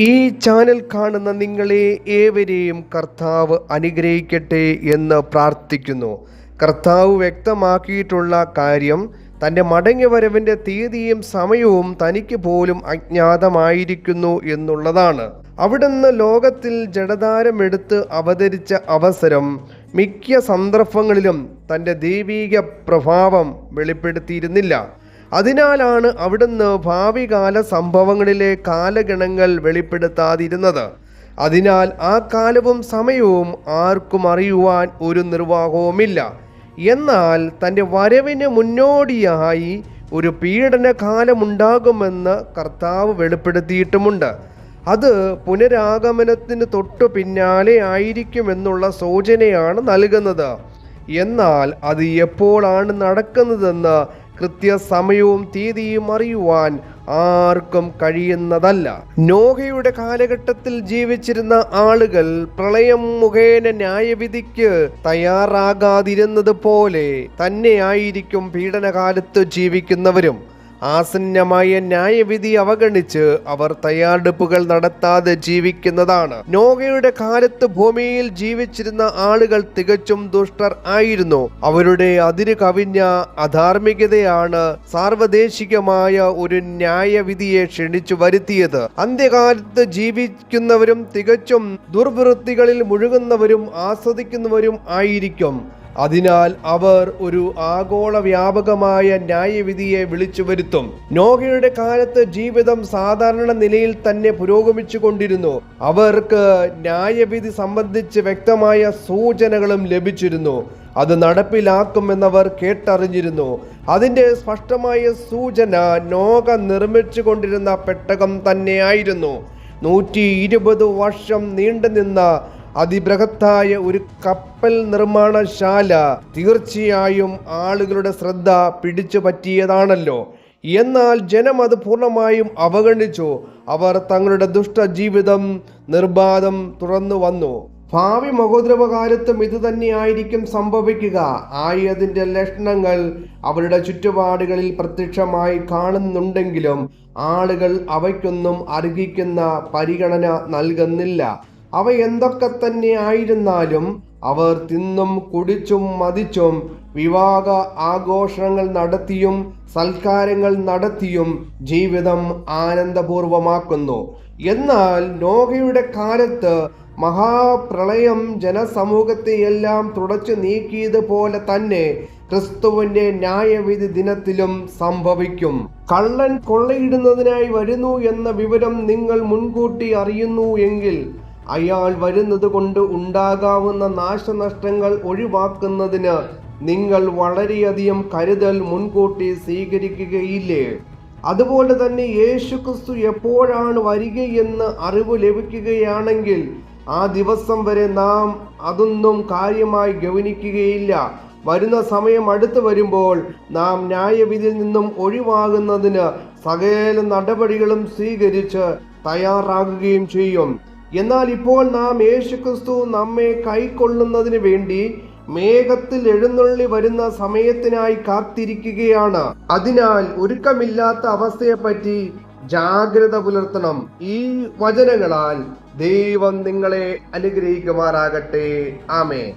ഈ ചാനൽ കാണുന്ന നിങ്ങളെ ഏവരെയും കർത്താവ് അനുഗ്രഹിക്കട്ടെ എന്ന് പ്രാർത്ഥിക്കുന്നു. കർത്താവ് വ്യക്തമാക്കിയിട്ടുള്ള കാര്യം തന്റെ മടങ്ങിവരവിന്റെ തീയതിയും സമയവും തനിക്ക് പോലും അജ്ഞാതമായിരിക്കുന്നു എന്നുള്ളതാണ്. അവിടുന്ന് ലോകത്തിൽ ജഡതാരമെടുത്ത് അവതരിച്ച അവസരം മിക്ക സന്ദർഭങ്ങളിലും തന്റെ ദൈവീക പ്രഭാവം വെളിപ്പെടുത്തിയിരുന്നില്ല. അതിനാലാണ് അവിടുന്ന് ഭാവികാല സംഭവങ്ങളിലെ കാലഗണങ്ങൾ വെളിപ്പെടുത്താതിരുന്നത്. അതിനാൽ ആ കാലവും സമയവും ആർക്കും അറിയുവാൻ ഒരു നിർവാഹവുമില്ല. എന്നാൽ തന്റെ വരവിന് മുന്നോടിയായി ഒരു പീഡന കാലമുണ്ടാകുമെന്ന് കർത്താവ് വെളിപ്പെടുത്തിയിട്ടുമുണ്ട്. അത് പുനരാഗമനത്തിന് തൊട്ടു പിന്നാലെ ആയിരിക്കുമെന്നുള്ള സൂചനയാണ് നൽകുന്നത്. എന്നാൽ അത് എപ്പോഴാണ് നടക്കുന്നതെന്ന് കൃത്യസമയവും തീയതിയും അറിയുവാൻ ആർക്കും കഴിയുന്നതല്ല. നോഹയുടെ കാലഘട്ടത്തിൽ ജീവിച്ചിരുന്ന ആളുകൾ പ്രളയം മുഖേന ന്യായവിധിക്ക് തയ്യാറാകാതിരുന്നത് പോലെ തന്നെയായിരിക്കും പീഡനകാലത്ത് ജീവിക്കുന്നവരും. ആസന്നമായ ന്യായവിധി അവഗണിച്ച് അവർ തയ്യാറെടുപ്പുകൾ നടത്താതെ ജീവിക്കുന്നതാണ്. നോഗയുടെ കാലത്ത് ഭൂമിയിൽ ജീവിച്ചിരുന്ന ആളുകൾ തികച്ചും ദുഷ്ടർ ആയിരുന്നു. അവരുടെ അതിര് കവിഞ്ഞ അധാർമികതയാണ് സാർവദേശികമായ ഒരു ന്യായവിധിയെ ക്ഷണിച്ചു വരുത്തിയത്. അന്ത്യകാലത്ത് ജീവിക്കുന്നവരും തികച്ചും ദുർവൃത്തികളിൽ മുഴുകുന്നവരും ആസ്വദിക്കുന്നവരും ആയിരിക്കും. അതിനാൽ അവർ ഒരു ആഗോള വ്യാപകമായ ന്യായവിധിയെ വിളിച്ചു വരുത്തും നോഹയുടെ കാലത്ത് ജീവിതം സാധാരണ നിലയിൽ തന്നെ പുരോഗമിച്ചു കൊണ്ടിരുന്നു അവർക്ക് ന്യായവിധി സംബന്ധിച്ച് വ്യക്തമായ സൂചനകളും ലഭിച്ചിരുന്നു. അത് നടപ്പിലാക്കുമെന്നവർ കേട്ടറിഞ്ഞിരുന്നു. അതിന്റെ സ്പഷ്ടമായ സൂചന നോക നിർമ്മിച്ചു കൊണ്ടിരുന്ന പെട്ടകം തന്നെയായിരുന്നു. നൂറ്റി ഇരുപത് വർഷം നീണ്ടുനിന്ന അതിബൃഹത്തായ ഒരു കപ്പൽ നിർമ്മാണശാല തീർച്ചയായും ആളുകളുടെ ശ്രദ്ധ പിടിച്ചു പറ്റിയതാണല്ലോ. എന്നാൽ ജനം അത് പൂർണമായും അവഗണിച്ചു. അവർ തങ്ങളുടെ ദുഷ്ടജീവിതം നിർബാധം തുറന്നു വന്നു. ഭാവി മഹോദ്രവകാലത്തും ഇത് തന്നെയായിരിക്കും സംഭവിക്കുക. ആയതിന്റെ ലക്ഷണങ്ങൾ അവരുടെ ചുറ്റുപാടുകളിൽ പ്രത്യക്ഷമായി കാണുന്നുണ്ടെങ്കിലും ആളുകൾ അവയ്ക്കൊന്നും അർഹിക്കുന്ന പരിഗണന നൽകുന്നില്ല. അവ എന്തൊക്കെ തന്നെ ആയിരുന്നാലും അവർ തിന്നും കുടിച്ചും മതിച്ചും വിവാഹ ആഘോഷങ്ങൾ നടത്തിയും സൽക്കാരങ്ങൾ നടത്തിയും ജീവിതം ആനന്ദപൂർവമാക്കുന്നു. എന്നാൽ നോഹയുടെ കാലത്ത് മഹാപ്രളയം ജനസമൂഹത്തെയെല്ലാം തുടച്ചു നീക്കിയതുപോലെ തന്നെ ക്രിസ്തുവിന്റെ ന്യായവിധി ദിനത്തിലും സംഭവിക്കും. കള്ളൻ കൊള്ളയിടുന്നതിനായി വരുന്നു എന്ന വിവരം നിങ്ങൾ മുൻകൂട്ടി അറിയുന്നു എങ്കിൽ അയാൾ വരുന്നത് കൊണ്ട് ഉണ്ടാകാവുന്ന നാശനഷ്ടങ്ങൾ ഒഴിവാക്കുന്നതിന് നിങ്ങൾ വളരെയധികം കരുതൽ മുൻകൂട്ടി സ്വീകരിക്കുകയില്ലേ? അതുപോലെ തന്നെ യേശു ക്രിസ്തു എപ്പോഴാണ് വരികയെന്ന് അറിവ് ലഭിക്കുകയാണെങ്കിൽ ആ ദിവസം വരെ നാം അതൊന്നും കാര്യമായി ഗവനിക്കുകയില്ല. വരുന്ന സമയം അടുത്തു വരുമ്പോൾ നാം ന്യായവിധിയിൽ നിന്നും ഒഴിവാകുന്നതിന് സകല നടപടികളും സ്വീകരിച്ച് തയ്യാറാകുകയും ചെയ്യും. എന്നാൽ ഇപ്പോൾ നാം യേശുക്രിസ്തു നമ്മെ കൈക്കൊള്ളുന്നതിന് വേണ്ടി മേഘത്തിൽ എഴുന്നള്ളി വരുന്ന സമയത്തിനായി കാത്തിരിക്കുകയാണ്. അതിനാൽ ഒരുക്കമില്ലാത്ത അവസ്ഥയെപ്പറ്റി ജാഗ്രത പുലർത്തണം. ഈ വചനങ്ങളാൽ ദൈവം നിങ്ങളെ അനുഗ്രഹിക്കുമാറാകട്ടെ. ആമേ